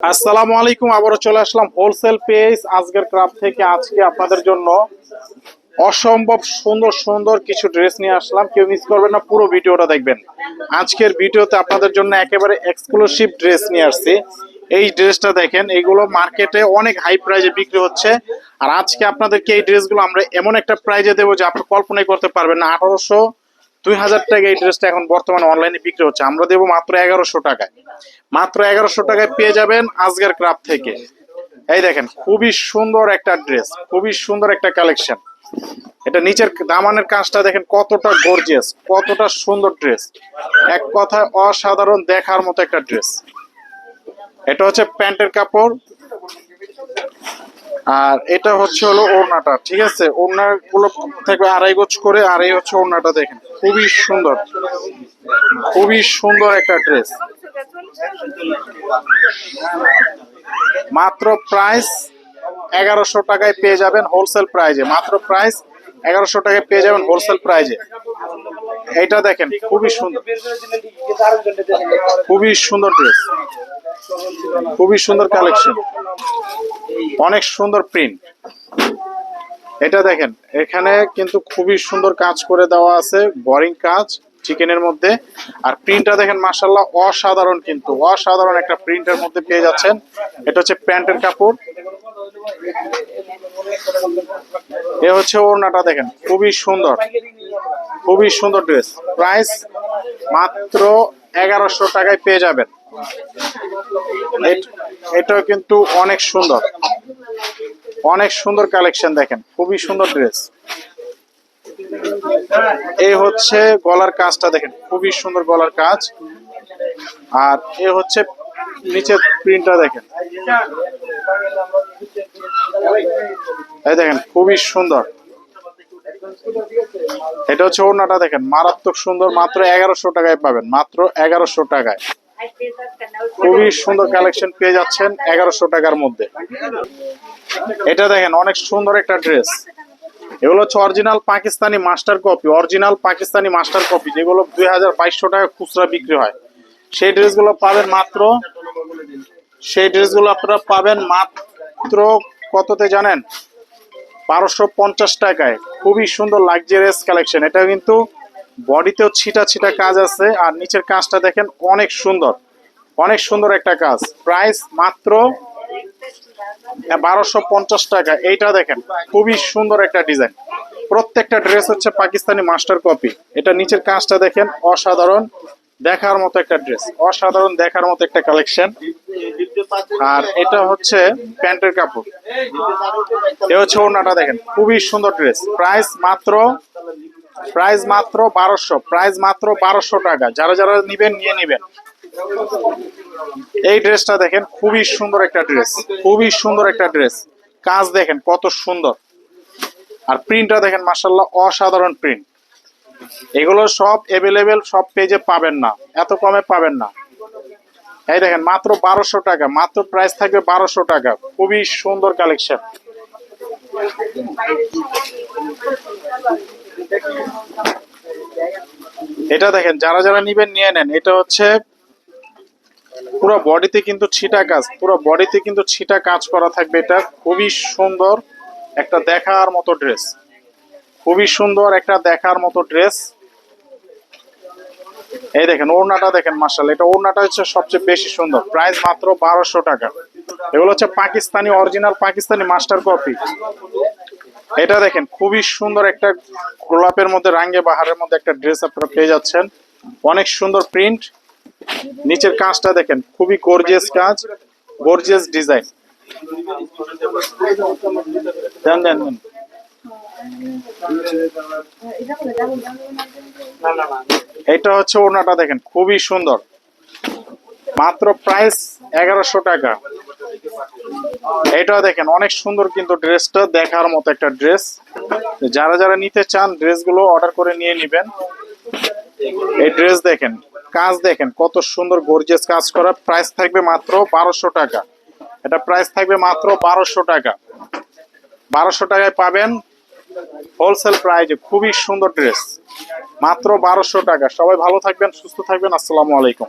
আসসালামু আলাইকুম, আবারও চলে আসলাম হোলসেল পেজ আজকের ক্রাফ থেকে আজকে আপনাদের জন্য অসম্ভব সুন্দর সুন্দর কিছু ড্রেস নিয়ে আসলাম। কেউ মিস করবেন না, পুরো ভিডিওটা দেখবেন। আজকের ভিডিওতে আপনাদের জন্য একেবারে এক্সক্লুসিভ ড্রেস নিয়ে আসছি। এই ড্রেসটা দেখেন, এগুলো মার্কেটে অনেক হাই প্রাইজে বিক্রি হচ্ছে। আর আজকে আপনাদেরকে এই ড্রেসগুলো আমরা এমন একটা প্রাইজে দেবো যে আপনি কল্পনাই করতে পারবেন না। আঠারোশো দুই হাজার টাকা এই ড্রেসটা এখন বর্তমানে অনলাইনে বিক্রি হচ্ছে। আমরা দেবো মাত্র এগারোশো টাকায়। মাত্র এগারোশো টাকায় পেয়ে যাবেন আজকের ক্রাফ থেকে। এই দেখেন, খুবই সুন্দর একটা ড্রেস খুবই সুন্দর একটা কালেকশন এটা নিচের দামানের কাজটা দেখেন কতটা গর্জিয়াস কতটা সুন্দর ড্রেস এক কথায় অসাধারণ দেখার মতো একটা ড্রেস এটা হচ্ছে প্যান্টের কাপড় আর এটা হচ্ছে হলো ওড়নাটা, ঠিক আছে? ওড়না গুলো থাকবে আড়াই গোছ করে আর এই হচ্ছে ওড়নাটা দেখেন, খুবই সুন্দর। খুবই সুন্দর একটা ড্রেস। মাত্র প্রাইস এগারোশো টাকায় পেয়ে যাবেন হোলসেল প্রাইজে মাত্র প্রাইস এগারোশো টাকায় পেয়ে যাবেন হোলসেল প্রাইজে এটা দেখেন, খুবই সুন্দর। খুবই সুন্দর ড্রেস খুবই সুন্দর কালেকশন অনেক সুন্দর প্রিন্ট এটা দেখেন, এখানে কিন্তু খুবই সুন্দর কাজ করে দেওয়া আছে বোরিং কাজ চিকেনের মধ্যে। আর প্রিন্টটা দেখেন মাসাল্লাহ অসাধারণ কিন্তু, অসাধারণ একটা প্রিন্টের মধ্যে পেয়ে যাচ্ছেন। এটা হচ্ছে প্যান্টের কাপড়। এ হচ্ছে ওড়নাটা দেখেন, খুবই সুন্দর খুবই সুন্দর ড্রেস প্রাইস মাত্র এগারোশো টাকায় পেয়ে যাবেন। এটাও কিন্তু অনেক সুন্দর। অনেক সুন্দর কালেকশন দেখেন, খুবই সুন্দর ড্রেস। এই হচ্ছে গলার কাজটা দেখেন, খুবই সুন্দর গলার কাজ। আর এ হচ্ছে নিচের প্রিন্টটা দেখেন। এই দেখেন, খুবই সুন্দর। এটা হচ্ছে ওড়নাটা দেখেন, মারাত্মক সুন্দর, মাত্র এগারোশো টাকায় পাবেন, মাত্র এগারোশো টাকায়। খুবই সুন্দর কালেকশন পেয়ে যাচ্ছেন এগারোশো টাকার মধ্যে। এটা দেখেন, অনেক সুন্দর একটা ড্রেস এগুলো হচ্ছে original Pakistani master copy original Pakistani master copy যেগুলো দুই হাজার বাইশশো টাকা খুচরা বিক্রি হয়। সেই ড্রেসগুলো পাবেন মাত্র, সেই ড্রেসগুলো আপনারা পাবেন মাত্র কততে জানেন? বারোশো পঞ্চাশ টাকায়। খুবই সুন্দর লাক্সারিয়াস কালেকশন এটা কিন্তু বডিতেও ছিটা ছিটা কাজ আছে। আর নিচের কাজটা দেখেন, অনেক সুন্দর। অনেক সুন্দর একটা কাজ। প্রাইস মাত্র বারোশো পঞ্চাশ টাকা। এইটা দেখেন, খুবই সুন্দর একটা ডিজাইন প্রত্যেকটা ড্রেস হচ্ছে পাকিস্তানি মাস্টার কপি এটা নিচের কাজটা দেখেন, অসাধারণ দেখার মতো একটা ড্রেস অসাধারণ দেখার মতো একটা কালেকশন আর এটা হচ্ছে প্যান্টের কাপড়। এ হচ্ছে ওড়নাটা দেখেন, খুবই সুন্দর ড্রেস প্রাইস মাত্র প্রাইস মাত্র বারোশো প্রাইস মাত্র বারোশো টাকা। যারা যারা নিবেন, নিয়ে নিবেন। এই ড্রেসটা দেখেন, খুবই সুন্দর একটা ড্রেস খুবই সুন্দর একটা ড্রেস কাজ দেখেন, কত সুন্দর। আর প্রিন্টটা দেখেন মাসাল্লাহ অসাধারণ প্রিন্ট এগুলো সব এভেলেবেল সব পেজে পাবেন না। এত কমে পাবেন না। এই দেখেন, মাত্র বারোশো টাকা, মাত্র প্রাইস থাকবে বারোশো টাকা। খুবই সুন্দর কালেকশন এটা দেখেন, যারা যারা নিবেন নিয়ে নেন, এটা হচ্ছে পুরো বডিতে কিন্তু ছিটা কাজ, পুরো বডিতে কিন্তু ছিটা কাজ করা থাকবে এটা। খুবই সুন্দর একটা দেখার মতো ড্রেস খুবই সুন্দর একটা দেখার মতো ড্রেস এই দেখেন, ওড়নাটা দেখেন মার্শাল এটা ওড়নাটা হচ্ছে সবচেয়ে বেশি সুন্দর। প্রাইস মাত্র বারোশো টাকা। এগুলো হচ্ছে Pakistani, original Pakistani master copy. এটা দেখেন, খুবই সুন্দর একটা গোলাপের মধ্যে, রাঙ্গে বাহারের মধ্যে একটা ড্রেস আপনারা পেয়ে যাচ্ছেন। অনেক সুন্দর প্রিন্ট। নিচের কাজটা দেখেন, খুবই গর্জিয়াস কাজ গর্জিয়াস ডিজাইন দেন দেন দেন। এটা হচ্ছে ওড়নাটা দেখেন, খুবই সুন্দর। মাত্র প্রাইস এগারোশো টাকা। এটা দেখেন, অনেক সুন্দর কিন্তু ড্রেসটা, দেখার মতো একটা ড্রেস। যারা যারা নিতে চান, ড্রেসগুলো অর্ডার করে নিয়ে নেবেন। এই ড্রেস দেখেন, কাজ দেখেন, কত সুন্দর গর্জিয়াস কাজ করা। প্রাইস থাকবে মাত্র বারোশো টাকা। এটা প্রাইস থাকবে মাত্র বারোশো টাকা। বারোশো টাকায় পাবেন হোলসেল প্রাইজে খুবই সুন্দর ড্রেস। মাত্র বারোশো টাকা। সবাই ভালো থাকবেন, সুস্থ থাকবেন। আসসালামু আলাইকুম।